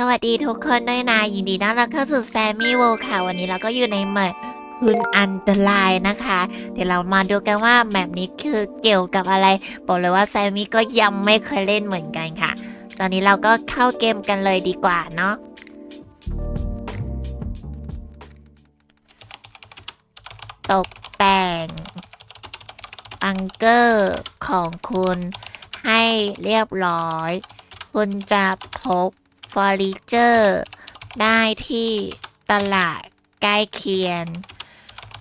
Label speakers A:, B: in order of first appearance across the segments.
A: สวัสดีทุกคนด้วยนะยินดีต้อนรับเข้าสู่แซมมี่โวค่ะวันนี้เราก็อยู่ในแมปคุณอันตรายนะคะ เดี๋ยวเรามาดูกันว่าแมปนี้คือเกี่ยวกับอะไร บอกเลยว่าแซมมี่ก็ยังไม่เคยเล่นเหมือนกันค่ะ ตอนนี้เราก็เข้าเกมกันเลยดีกว่าเนาะตกแต่งบังเกอร์ของคุณให้เรียบร้อย คุณจะพบ ฟอร์นิเจอร์ได้ที่ตลาดใกล้เคียง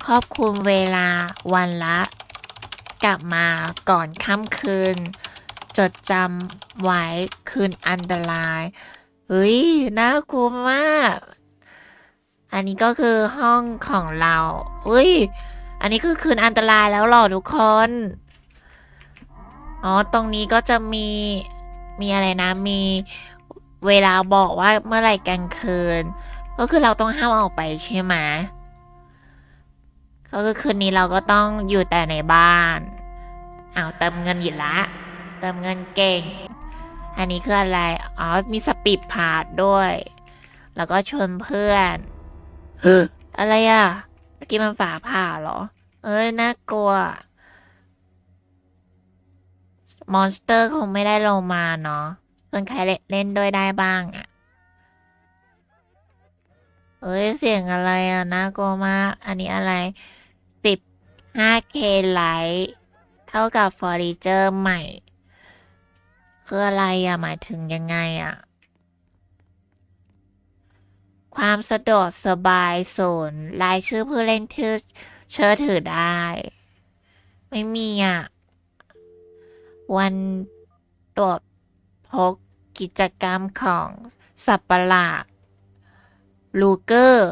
A: ครอบคลุมเวลาวันละ กลับมาก่อนค่ำคืน จดจำไว้คืนอันตรายเฮ้ยน่ากลัวมาก อันนี้ก็คือห้องของเราเฮ้ย อันนี้คือคืนอันตรายแล้วหรอทุกคน อ๋อ ตรงนี้ก็จะมี มีอะไรนะ มี เวลาบอกว่าเมื่อไหร่กลางคืน ก็คือเราต้องห้ามออกไปใช่ไหมก็คือคืนนี้เราก็ต้องอยู่แต่ในบ้านอ้าวเติมเงินอยู่ละเติมเงินเก่ง อันนี้คืออะไร อ๋อ มีสปีดพาดด้วย แล้วก็ชวนเพื่อนเฮ้ออะไรอะเมื่อกี้มันฝาผ่าเหรอ เอ้ย น่ากลัว มอนสเตอร์คงไม่ได้ลงมาเนาะเพื่อ นใครเล่นด้วยได้บ้างอะ่ะเอ้ยเสียงอะไรอะ่ะน่ากลัวมาก อันนี้อะไร 15k ไลท์เท่ากับเฟอร์นิเจอร์ใหม่ คืออะไรอะ่ะ หมายถึงยังไงอะ่ะ ความสะดวกสบายศูนย์รายชื่อผู้เล่นที่เชื่อถือได้ ไม่มีอะ วันตรวจพบ กิจกรรมของสัตว์ประหลาดลูเกอร์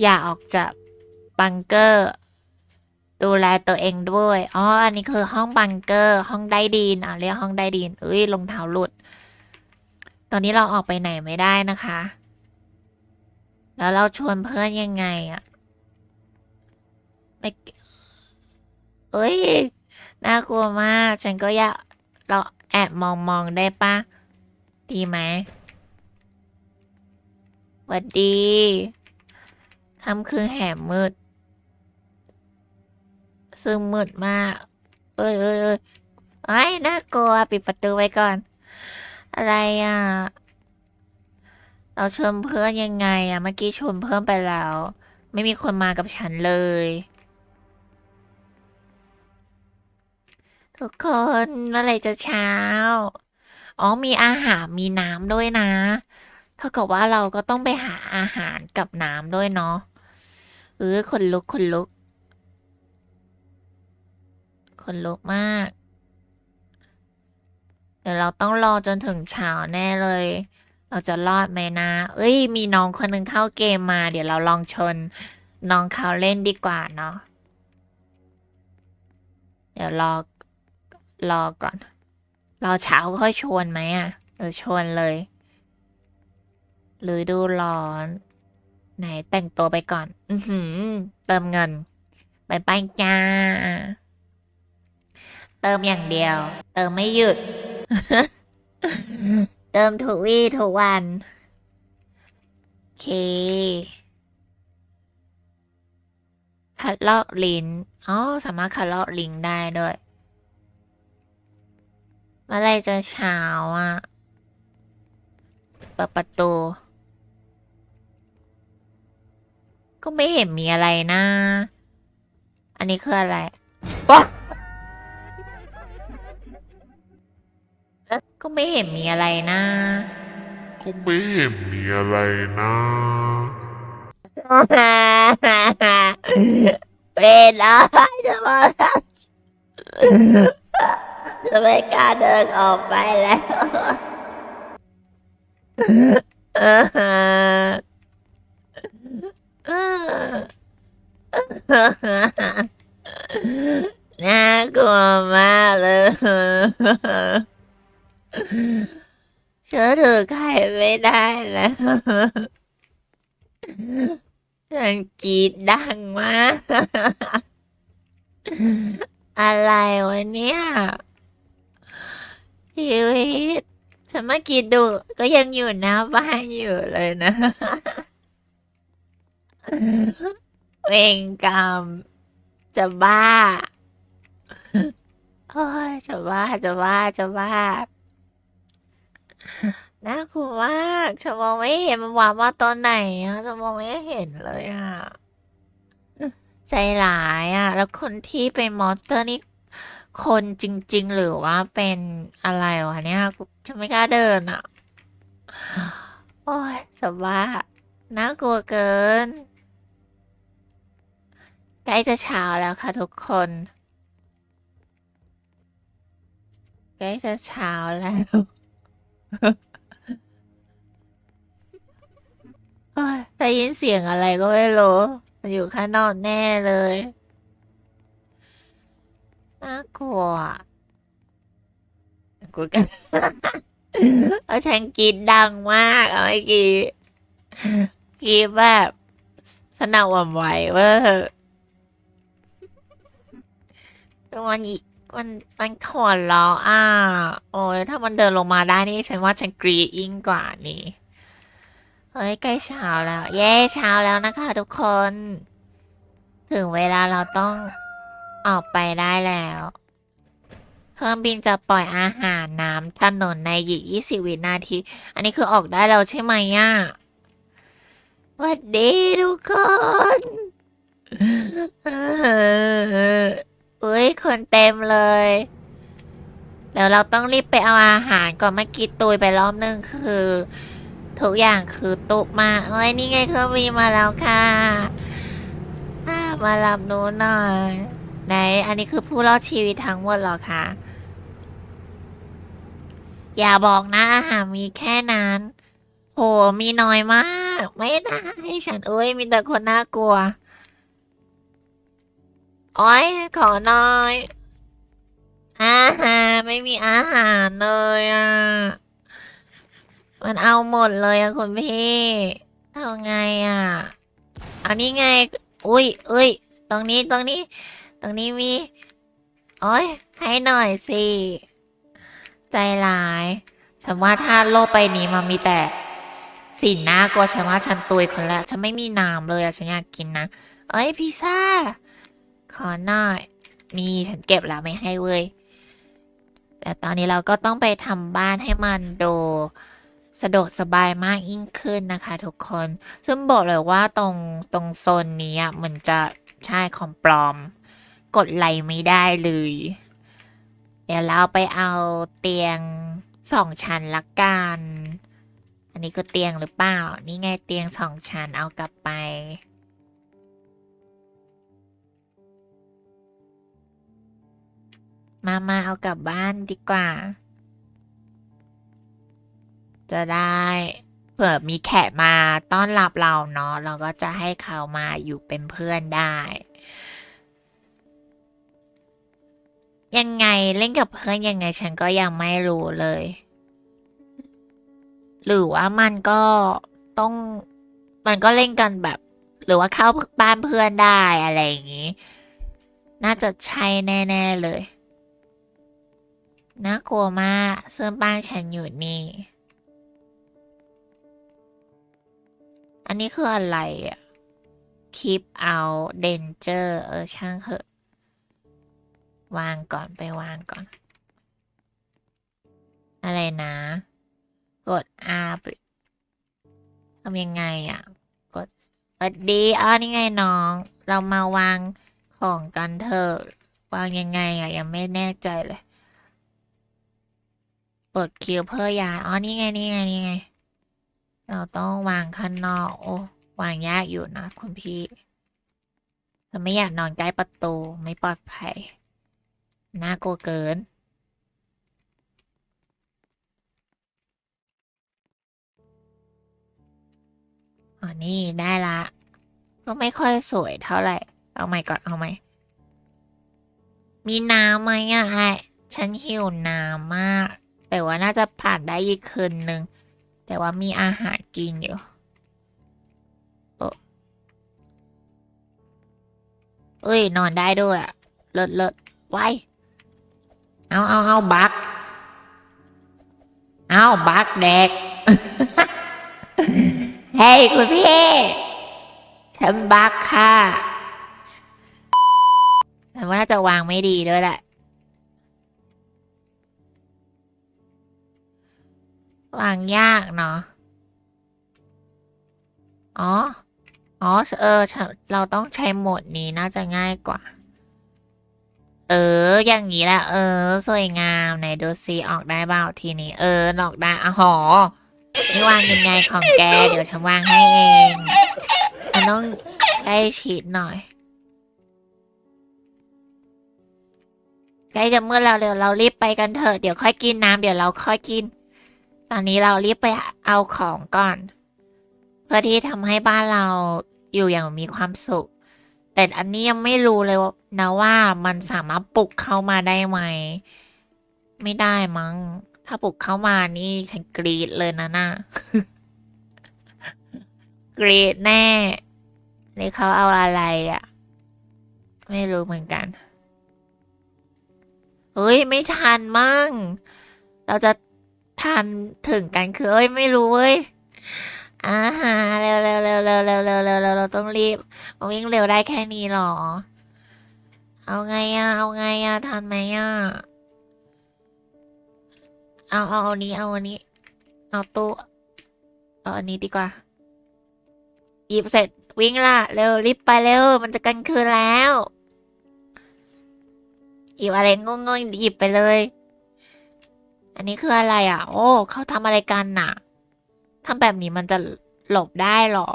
A: อย่าออกจากบังเกอร์ ดูแลตัวเองด้วย อ๋อ อันนี้คือห้องบังเกอร์ ห้องใต้ดินอะเรียกห้องใต้ดินเอ้ยรองเท้าหลุด ตอนนี้เราออกไปไหนไม่ได้นะคะ แล้วเราชวนเพื่อนยังไงอะไม่เอ้ย น่ากลัวมาก ฉันก็อยากเราแอบมองมองได้ปะ ดีไหมหวัดดีค่ำคืนแหมมืด ซึ่งมืดมาก เอ้ยเอ้ยเอ้ยไอ้น่ากลัว ปิดประตูไว้ก่อน อะไรอะ เราชวนเพื่อนยังไงอะ เมื่อกี้ชวนเพื่อนไปแล้ว ไม่มีคนมากับฉันเลย ทุกคนเมื่อไรจะเช้า อ๋อมีอาหารมีน้ำด้วยนะเท่ากับว่าเราก็ต้องไปหาอาหารกับน้ำด้วยเนาะเออคนลุกคนลุกคนลุกมาก เดี๋ยวเราต้องรอจนถึงเช้าแน่เลย เราจะรอดไหมนะ เอ้ย มีน้องคนหนึ่งเข้าเกมมา เดี๋ยวเราลองชน น้องเขาเล่นดีกว่าเนาะ เดี๋ยวรอ รอก่อน รอเช้าค่อยชวนไหมอะ เออชวนเลย หรือดูร้อน ไหนแต่งตัวไปก่อน อือหือ เติมเงิน ไปไปจ้า เติมอย่างเดียว เติมไม่หยุด เติมทุกวี่ทุกวันโอเค คัดลอกลิ้น อ๋อ สามารถคัดลอกลิ้นได้ด้วย มื่อไรจะเช้าอะ เปิดประตู ก็ไม่เห็นมีอะไรนะ อันนี้คืออะไรปะก็ไม่เห็นมีอะไรนะ
B: ก็ไม่เห็นมีอะไรนะ
A: เป็นอะไรจะมา จะไม่กล้าเดินออกไปแล้ว น่ากลัวมากเลยเชื่อถือใครไม่ได้แล้วฉันกรีดดังมาก อะไรวะเนี่ย ชีวิตฉันเมื่อกี้ดูก็ยังอยู่หน้าบ้านอยู่เลยนะเวงกรรม จะบ้าโอ้ยจะบ้าจะบ้าจะบ้าน่ากลัวมากฉันมองไม่เห็นมันวางมาตอนไหนอะฉันมองไม่เห็นเลยอะใจร้ายอะแล้วคนที่เป็นมอนสเตอร์นี่ คนจริง ๆ หรือว่าเป็นอะไรวะเนี่ยฉันไม่กล้าเดินอะโอ้ยจะบ้าน่ากลัวเกินใกล้จะเช้าแล้วค่ะทุกคนใกล้จะเช้าแล้วโอ้ยได้ยินเสียงอะไรก็ไม่รู้ มันอยู่ข้างนอกแน่เลย น่ากลัวอะกูกันแล้วฉันกรีดดังมากเอาไอ้กีกรีดแบบสนั่นวันไหวเวอร์มันอีมันมันขวนล้ออะโอ้ยถ้ามันเดินลงมาได้นี่ฉันว่าฉันกรีดยิ่งกว่านี่เฮ้ยใกล้เช้าแล้ว เย้เช้าแล้วนะคะทุกคน ถึงเวลาเราต้อง ออกไปได้แล้ว เครื่องบินจะปล่อยอาหารน้ำถนนในอีก20วินาที อันนี้คือออกได้แล้วใช่ไหมอะสวัสดีทุกคนเอ้ยคนเต็มเลย แล้วเราต้องรีบไปเอาอาหารก่อนเมื่อกี้ตุยไปรอบนึงคือ ทุกอย่างคือตุกมาเอ้ยนี่ไงเครื่องบินมาแล้วค่ะอ่ามารับหนูหน่อย ไหนอันนี้คือผู้รอดชีวิตทั้งหมดหรอคะ อย่าบอกนะอาหารมีแค่นั้น โหมีน้อยมาก ไม่ได้ให้ฉันเอ้ยมีแต่คนน่ากลัวโอ้ยขอหน่อย อาหารไม่มีอาหารเลยอะ มันเอาหมดเลยอะคุณพี่เอาไงอะ อันนี้ไง อุ้ยเอ้ยตรงนี้ตรงนี้ ตรงนี้มี โอ้ยให้หน่อยสิ ใจร้าย ฉันว่าถ้าโลกใบนี้มันมีแต่สิ่งน่ากลัวฉันว่าฉันตุยคนละ ฉันไม่มีน้ำเลยอะฉันอยากกินนะ เอ้ยพิซซ่า ขอหน่อย นี่ฉันเก็บแล้วไม่ให้เว้ย แต่ตอนนี้เราก็ต้องไปทำบ้านให้มันดูสะดวกสบายมากยิ่งขึ้นนะคะทุกคน ซึ่งบอกเลยว่าตรงตรงโซนนี้อะมันจะใช่ของปลอม กดไลค์ไม่ได้เลย เดี๋ยวเราไปเอาเตียงสองชั้นละกัน อันนี้คือเตียงหรือเปล่า นี่ไงเตียงสองชั้นเอากลับไป มามาเอากลับบ้านดีกว่า จะได้เผื่อมีแขกมาต้อนรับเราเนาะ เราก็จะให้เขามาอยู่เป็นเพื่อนได้ ยังไงเล่นกับเพื่อนยังไงฉันก็ยังไม่รู้เลย หรือว่ามันก็ต้อง มันก็เล่นกันแบบ หรือว่าเข้าบ้านเพื่อนได้อะไรอย่างนี้ น่าจะใช่แน่ ๆเลยน่ากลัวมากซึ่งบ้านฉันอยู่นี่ อันนี้คืออะไรอะ keep out danger เออช่างเถอะ วางก่อนไปวางก่อน อะไรนะ กด R ทำยังไงอะ กดสวัสดีอ๋อนี่ไงน้อง เรามาวางของกันเถอะวางยังไงอะ ยังไม่แน่ใจเลยกดคิวเพื่อยาอ๋อนี่ไงนี่ไงนี่ไง เราต้องวางข้างนอก โอ้วางยากอยู่นะคุณพี่เราไม่อยากนอนใกล้ประตูไม่ปลอดภัย น่ากลัวเกิน อ๋อ นี่ได้ละ ก็ไม่ค่อยสวยเท่าไหร่ เอาใหม่ก่อน เอาใหม่ มีน้ำไหมอะไอฉันหิวน้ำมาก แต่ว่าน่าจะผ่านได้อีกคืนหนึ่ง แต่ว่ามีอาหารกินอยู่เอ้ย นอนได้ด้วยอะเลิศเลิศไว้ เอาเอาเอาบัก เอาบักเด็กเฮ้ยคุณพี่ฉันบักค่ะฉันว่าน่าจะวางไม่ดีด้วยแหละ วางยากเนาะ อ๋อ อ๋อ เออ เราต้องใช้โหมดนี้น่าจะง่ายกว่า เออ อย่างนี้แหละ เออ สวยงามไหนดูซิออกได้เปล่าทีนี้ เออออกได้อะหอนี่วางยังไงของแก เดี๋ยวฉันวางให้เองมันต้องใกล้ชิดหน่อยใกล้จะเมืดแล้วเดี๋ยวเรารีบไปกันเถอะเดี๋ยวค่อยกินน้ำเดี๋ยวเราค่อยกิน ตอนนี้เรารีบไปเอาของก่อน เพื่อที่ทำให้บ้านเราอยู่อย่างมีความสุข แต่อันนี้ยังไม่รู้เลยว่านะว่ามันสามารถปลุกเข้ามาได้ไหม ไม่ได้มั้ง ถ้าปลุกเข้ามานี่ฉันกรีดเลยนะน่ะกรีดแน่นี่เขาเอาอะไรอะ่ะ ไม่รู้เหมือนกัน เฮ้ย ไม่ทันมั้งเราจะทันถึงกันคือเอ้ย ไม่รู้เว้ย อ่าฮะเร็วเร็วเร็วเร็วเร็วเร็วเร็วเร็วเราต้องรีบวิ่งเร็วได้แค่นี้หรอ เอาไงอะ เอาไงอะ ทันไหมอะ เอาเอาเอานี้ เอาอันนี้ เอาตู้ เอาอันนี้ดีกว่าหยิบเสร็จวิ่งละเร็วรีบไปเร็ว มันจะกันคืนแล้วหยิบอะไรงงๆหยิบไปเลย อันนี้คืออะไรอะ โอ้เขาทำอะไรกันน่ะ ทำแบบนี้มันจะหลบได้เหรอ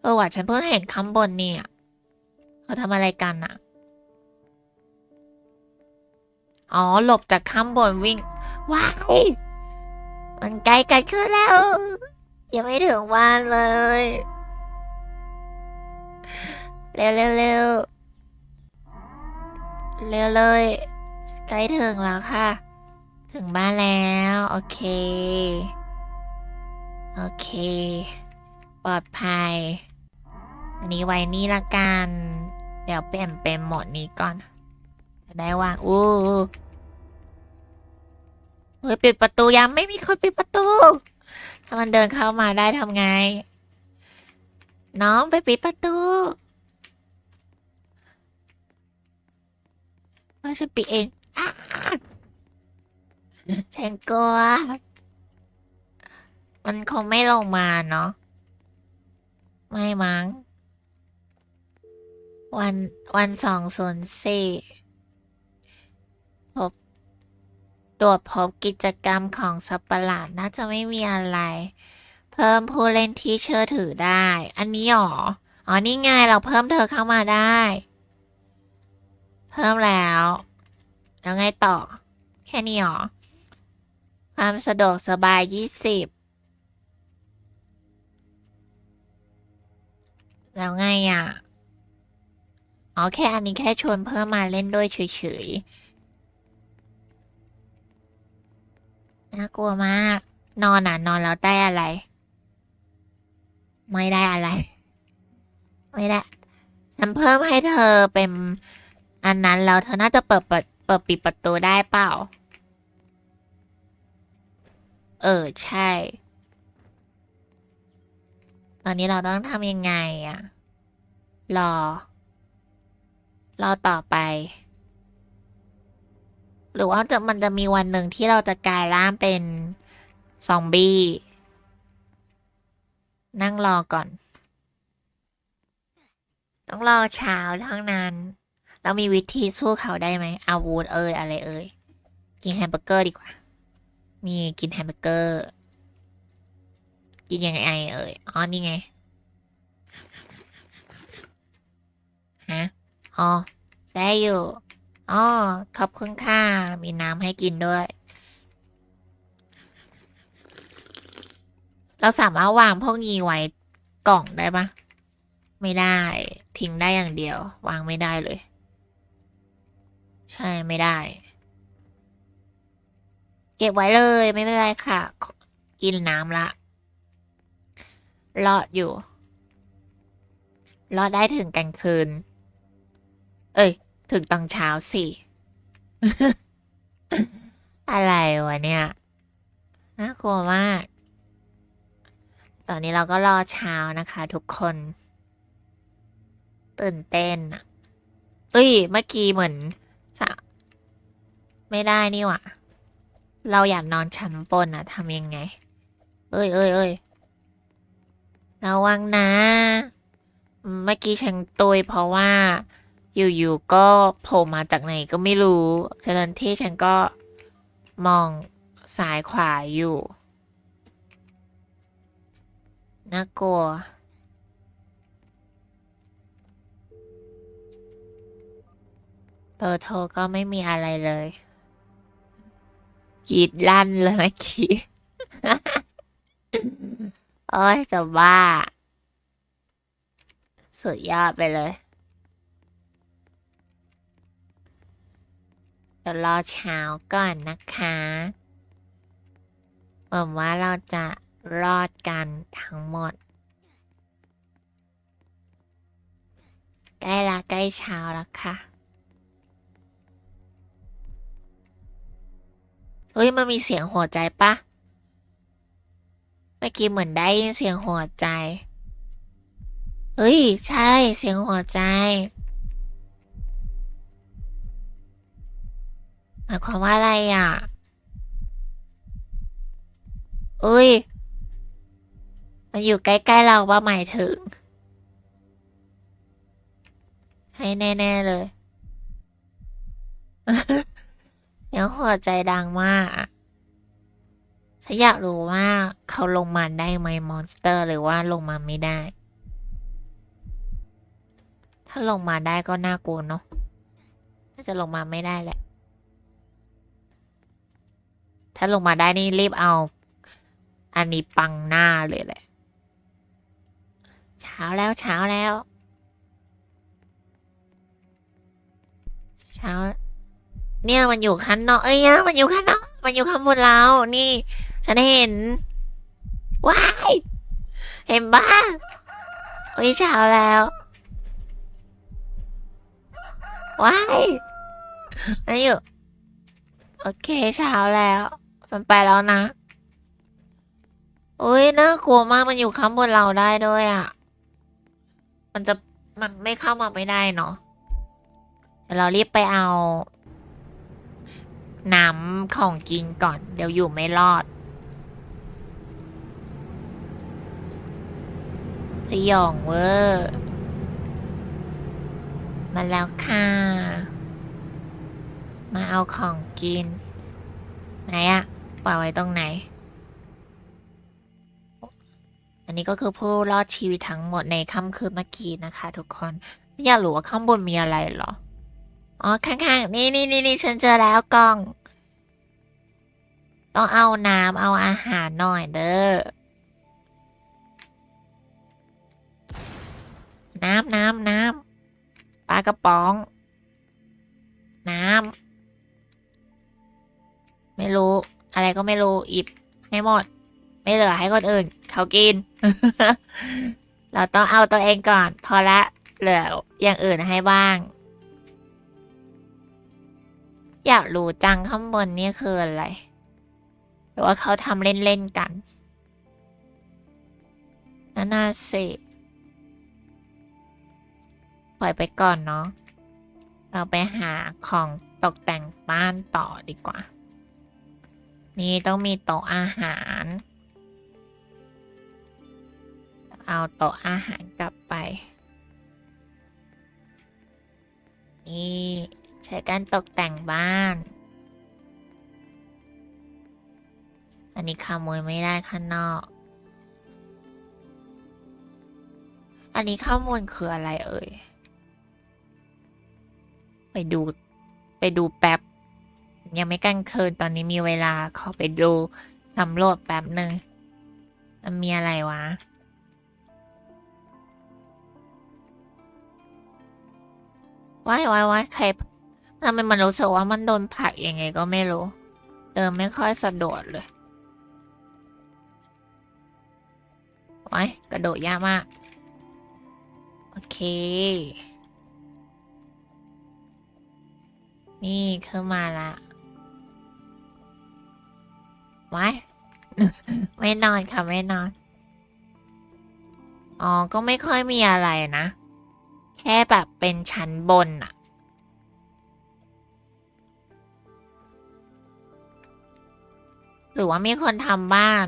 A: เออว่ะฉันเพิ่งเห็นข้างบนเนี่ยเขาทำอะไรกันน่ะอ๋อ หลบจากข้างบนวิ่ง ว้าย มันใกล้กันขึ้นแล้ว ยังไม่ถึงบ้านเลย เร็วเร็วเร็วเร็วเลย ใกล้ถึงแล้วค่ะ ถึงบ้านแล้ว โอเค โอเค ปลอดภัย อันนี้ไว้นี่ละกัน เดี๋ยวเปลี่ยนเป็นโหมดนี้ก่อน จะได้วางอู้เฮ้ยปิดประตูยังไม่มีคนปิดประตู ถ้ามันเดินเข้ามาได้ทำไง น้องไปปิดประตูว่าฉันปิดเองอ้าฉันกลัว มันคงไม่ลงมาเนาะไม่มั้ง วันวันสองศูนย์สี่พบตรวจพบกิจกรรมของสัประหลาดน่าจะไม่มีอะไร เพิ่มผู้เล่นที่เชื่อถือได้ อันนี้หรอ อ๋อ นี่ไงเราเพิ่มเธอเข้ามาได้ เพิ่มแล้ว แล้วไงต่อ แค่นี้หรอ ความสะดวกสบายยี่สิบ แล้วไงอะ อ๋อแค่อันนี้แค่ชวนเพิ่มมาเล่นด้วยเฉยๆ น่ากลัวมาก นอนอะ นอนแล้วได้อะไร ไม่ได้อะไร ไม่ได้ ฉันเพิ่มให้เธอเป็นอันนั้นแล้วเธอน่าจะเปิดเปิดเปิดปิดประตูได้เปล่า เออ ใช่ ตอนนี้เราต้องทำยังไงอะรอ รอต่อไป หรือว่าจะมันจะมีวันหนึ่งที่เราจะกลายร่างเป็นซอมบี้นั่งรอก่อน ต้องรอเช้าเท่านั้น เรามีวิธีสู้เขาได้ไหมอาวุธเอ่ยอะไรเอ่ยกินแฮมเบอร์เกอร์ดีกว่า นี่กินแฮมเบอร์เกอร์ กินยังไงเอ่ยอ๋อนี่ไงฮะอ๋อได้อยู่อ๋อขอบคุณค่ะมีน้ำให้กินด้วย เราสามารถวางพวกนี้ไว้กล่องได้ปะไม่ได้ ทิ้งได้อย่างเดียว วางไม่ได้เลย ใช่ไม่ได้ เก็บไว้เลยไม่เป็นไรค่ะ กินน้ำละ รอดอยู่ รอดได้ถึงกลางคืน เอ้ย ถึงตอนเช้าสิ อะไรวะเนี่ยนน่ากลัวมาก ตอนนี้เราก็รอเช้านะคะทุกคน ตื่นเต้นอะเอ้ย เมื่อกี้เหมือนสะไม่ได้นี่หว่า เราอยากนอนชั้นบนอะทำยังไง เอ้ยเอ้ยเอ้ย ระวังนะ เมื่อกี้ฉันตุยเพราะว่า อยู่ๆก็โผล่มาจากไหนก็ไม่รู้ฉะนั้นที่ฉันก็มองซ้ายขวาอยู่น่ากลัวเบอร์โทรก็ไม่มีอะไรเลยกรีดลั่นเลยเมื่อกี้ โอ้ยจะบ้า สุดยอดไปเลยเดี๋ยวรอเช้าก่อนนะคะหวังว่าเราจะรอดกันทั้งหมด ใกล้ละใกล้เช้าแล้วค่ะเฮ้ย มันมีเสียงหัวใจปะ มื่อกี้เหมือนได้ยินเสียงหัวใจ เฮ้ย ใช่เสียงหัวใจหมายความว่าอะไรอะเอ้ย มันอยู่ใกล้ๆเราว่าหมายถึง ใช่แน่ ๆ เลย เสียงหัวใจดังมากอะ ฉันอยากรู้ว่าเขาลงมาได้ไหมมอนสเตอร์หรือว่าลงมาไม่ได้ ถ้าลงมาได้ก็น่ากลัวเนาะน่าจะลงมาไม่ได้แหละ ถ้าลงมาได้นี่รีบเอา อันนี้ปังหน้าเลยแหละ เช้าแล้วเช้าแล้ว เช้า เนี่ยมันอยู่ข้างนอกเอ้ยมันอยู่ข้างนอกมันอยู่ข้างบนเรานี่ ฉันเห็น ว้าย เห็นบ้าเอ้ยเช้าแล้ว ว้ายมันอยู่ โอเคเช้าแล้ว มันไปแล้วนะโอ้ยน่ากลัวมากมันอยู่ข้างบนเราได้ด้วยอะ มันจะมันไม่เข้ามาไม่ได้เนาะเดี๋ยวเรารีบไปเอาน้ำของกินก่อน เดี๋ยวอยู่ไม่รอด ยองเวอร์มาแล้วค่ะ มาเอาของกิน ไหนอะปล่อยไว้ตรงไหน อันนี้ก็คือผู้รอดชีวิตทั้งหมดในค่ำคืนเมื่อกี้นะคะ ทุกคนอยากรู้ว่าข้างบนมีอะไรเหรอ อ๋อ ข้างๆ นี่นี่นี่นี่ฉันเจอแล้วกล่อง ต้องเอาน้ำเอาอาหารหน่อยเด้อ น้ำน้ำน้ำปลากระป๋อง น้ำไม่รู้ อะไรก็ไม่รู้อิบให้หมด ไม่เหลือให้คนอื่น เขากิน เราต้องเอาตัวเองก่อน พอละเหลืออย่างอื่นให้บ้าง อยากรู้จังข้างบนนี่คืออะไรหรือว่าเขาทำเล่น ๆ กันนั่นน่าสิ ปล่อยไปก่อนเนาะ เราไปหาของตกแต่งบ้านต่อดีกว่า นี่ต้องมีโต๊ะอาหาร เอาโต๊ะอาหารกลับไป นี่ใช้การตกแต่งบ้าน อันนี้ขโมยไม่ได้ข้างนอก อันนี้ข้อมูลคืออะไรเอ่ย ไปดู ไปดูแป๊บ ยังไม่กลางคืนตอนนี้มีเวลาขอไปดูสำรวจแป๊บหนึ่งมันมีอะไรวะ ว้ายว้ายว้ายใครทำไมมันรู้สึกว่ามันโดนผลักยังไงก็ไม่รู้เดินไม่ค่อยสะดวกเลยว้ายกระโดดยากมาก โอเค นี่ขึ้นมาละไว้ไม่นอนค่ะไม่นอน อ๋อ ก็ไม่ค่อยมีอะไรนะ แค่แบบเป็นชั้นบนอะหรือว่ามีคนทำบ้าน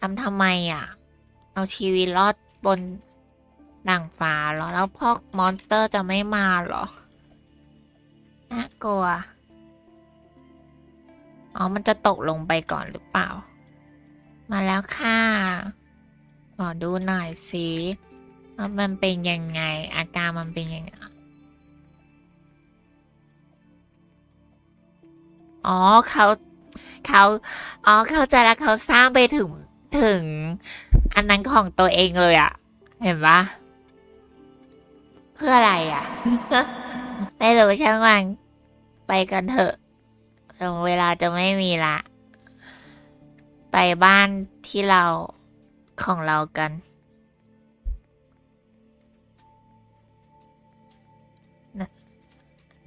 A: ทำทำไมอะเอาชีวิตรอดบนด่างฟ้าเหรอ แล้วพวกมอนสเตอร์จะไม่มาเหรอ น่ากลัว อ๋อ มันจะตกลงไปก่อนหรือเปล่า มาแล้วค่ะขอดูหน่อยสิว่ามันเป็นยังไง อาการมันเป็นยังไง อ๋อเขาเขาอ๋อเข้าใจแล้วเขาสร้างไปถึงถึง อันนั้นของตัวเองเลยอะเห็นปะเพื่ออะไรอะ ไม่รู้ช่างมัน ไปกันเถอะถึงเวลาจะไม่มีละ ไปบ้านที่เราของเรากัน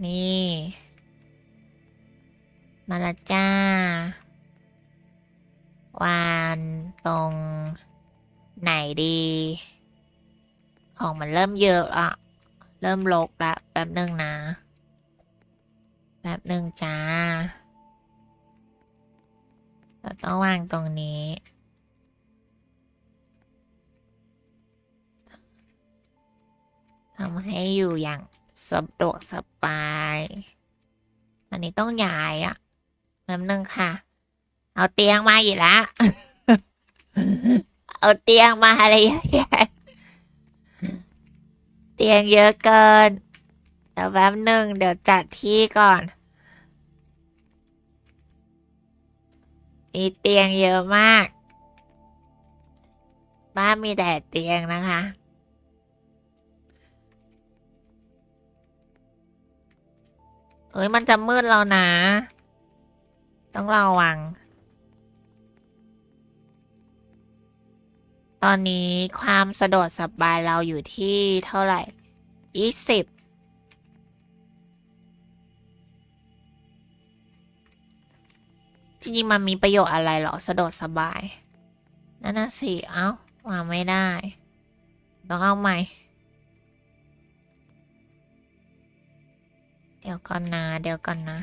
A: นี่ มาละจ้าวานตรงไหนดี ของมันเริ่มเยอะอะ เริ่มลกละแป๊บหนึ่งนะ แป๊บหนึ่งจ้า เราต้องวางตรงนี้ ทำให้อยู่อย่างสะดวกสบาย อันนี้ต้องย้ายอะแป๊บนึงค่ะ เอาเตียงมาอีกแล้ว เอาเตียงมาอะไรเยอะแยะเตียงเยอะเกิน เดี๋ยวแป๊บหนึ่งเดี๋ยวจัดที่ก่อน มีเตียงเยอะมาก บ้านมีแต่เตียงนะคะ เอ้ยมันจะมืดแล้วนะ ต้องระวัง ตอนนี้ความสะดวกสบายเราอยู่ที่เท่าไหร่ยี่สิบ ริงๆมันมีประโยชน์อะไรเหรอสะดวกสบาย นั่นน่ะสิ เอ้าวางไม่ได้ ต้องเอาใหม่ เดี๋ยวก่อนนะ เดี๋ยวก่อนนะ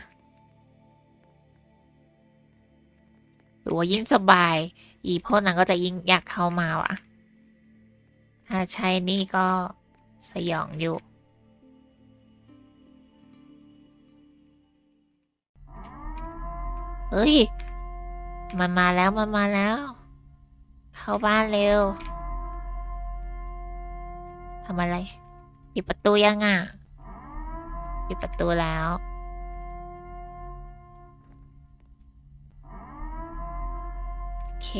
A: หรือว่ายิ่งสบาย อีพวกนั้นก็จะยิ่งอยากเข้ามาว่ะ ถ้าใช่นี่ก็สยองอยู่ เฮ้ย มันมาแล้วมันมาแล้ว เข้าบ้านเร็วทำอะไรปิดประตูยังอะปิดประตูแล้ว โอเค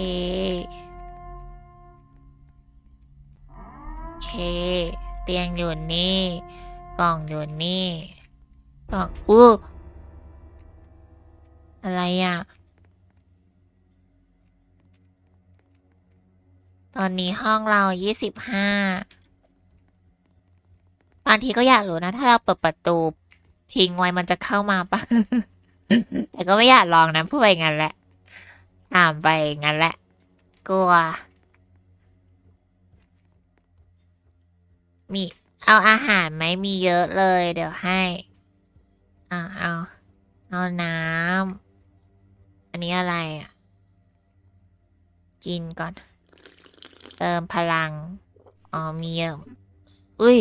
A: โอเค เตียงอยู่นี่ กล่องอยู่นี่ กล่อง อู้ อะไรอะ ตอนนี้ห้องเรายี่สิบห้าบางทีก็อยากรู้นะ ถ้าเราเปิดประตูทิ้งไว้มันจะเข้ามาปะแต่ก็ไม่อยากลองนะพูดไปงั้นแหละถามไปงั้นแหละ กลัว มีเอาอาหารไหมมีเยอะเลย เดี๋ยวให้ เอาเอาเอาน้ำ อันนี้อะไรอะ กินก่อน เติมพลัง อ๋อมีเยอะอุ้ย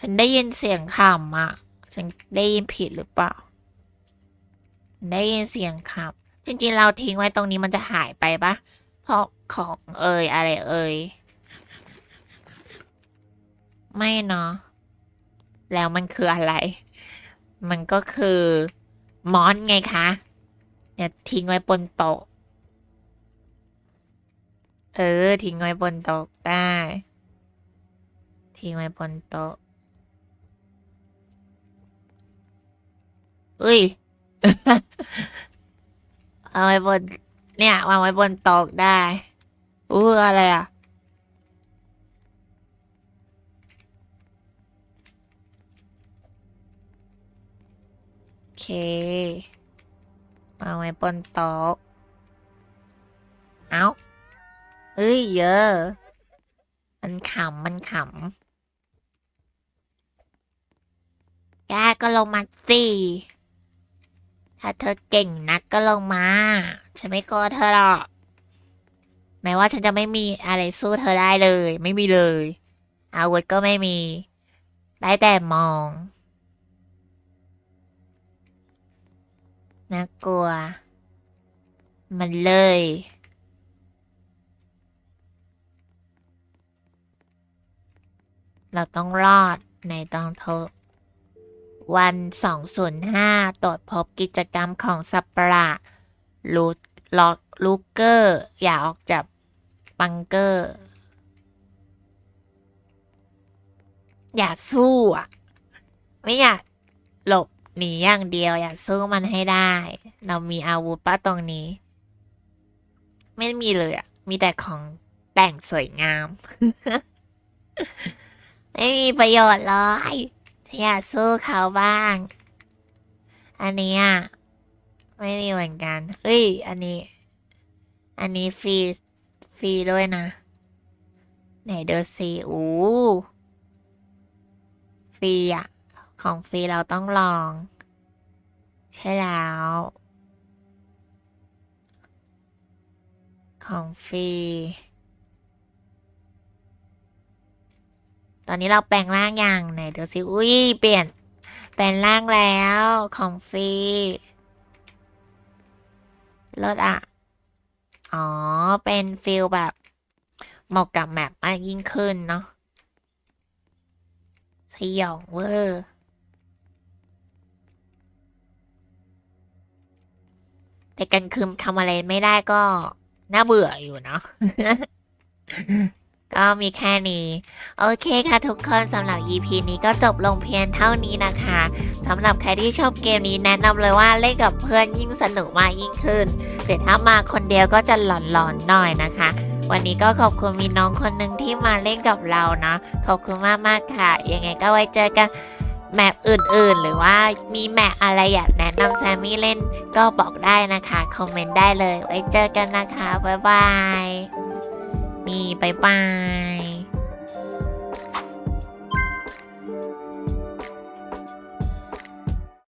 A: ฉันได้ยินเสียงขำอะ ฉันได้ยินผิดหรือเปล่า ได้ยินเสียงขำจริง ๆ เราทิ้งไว้ตรงนี้มันจะหายไปปะเพราะของเอ่ยอะไรเอ่ยไม่เนาะ แล้วมันคืออะไร มันก็คือมอนไงคะ อย่าทิ้งไว้บนโต๊ะเออ ทิ้งไว้บนโต๊ะได้ ทิ้งไว้บนโต๊ะอุ้ยเอาไว้บน เนี่ยวางไว้บนโต๊ะได้อู้อะไรอะโอเค วาไว้บนโต๊ะเอ้าเอ้ยเยอะมันขำมันขำแกก็ลงมาสิถ้าเธอเก่งนักก็ลงมา ฉันไม่กลัวเธอหรอกแม้ว่าฉันจะไม่มีอะไรสู้เธอได้เลย ไม่มีเลย อาวุธก็ไม่มี ได้แต่มอง น่ากลัว มันเลย เราต้องรอดในตอนทวัน 205 ตรวจพบกิจกรรมของสัตว์ประลาดลูล็อกลูเกอร์ อย่าออกจากบังเกอร์ อย่าสู้อะ ไม่อยากหลบ หนีอย่างเดียว อยากสู้มันให้ได้ เรามีอาวุธป้าตรงนี้ ไม่มีเลยอะมีแต่ของแต่งสวยงาม ไม่มีประโยชน์เลยฉันอยากสู้เขาบ้าง อันนี้อะไม่มีเหมือนกัน เอ้ย อันนี้ อันนี้ฟรีฟรีด้วยนะ ไหนเดอซีอู้ฟรีอะ ของฟรีเราต้องลอง ใช่แล้ว ของฟรี ตอนนี้เราแปลงร่างอย่างไหนเดี๋ยวสิ อุ้ยเปลี่ยน แปลงร่างแล้วของฟรีเลิศอะ อ๋อ เป็นฟิลแบบเหมาะกับแมปมากยิ่งขึ้นเนาะสยองเวอร์ แต่กลางคืนทำอะไรไม่ได้ก็น่าเบื่ออยู่เนาะ ก็มีแค่นี้ โอเคค่ะทุกคนสำหรับ EP นี้ก็จบลงเพียงเท่านี้นะคะสำหรับใครที่ชอบเกมนี้แนะนำเลยว่าเล่นกับเพื่อนยิ่งสนุกมากยิ่งขึ้นแต่ถ้ามาคนเดียวก็จะหลอนๆหน่อยนะคะ วันนี้ก็ขอบคุณมีน้องคนหนึ่งที่มาเล่นกับเรานะขอบคุณมากๆค่ะ ยังไงก็ไว้เจอกัน แมปอื่นๆ หรือว่ามีแมปอะไรอยากแนะนำแซมมี่เล่นก็บอกได้นะคะ คอมเมนต์ได้เลย ไว้เจอกันนะคะ บ๊ายบาย นี่บ๊ายบาย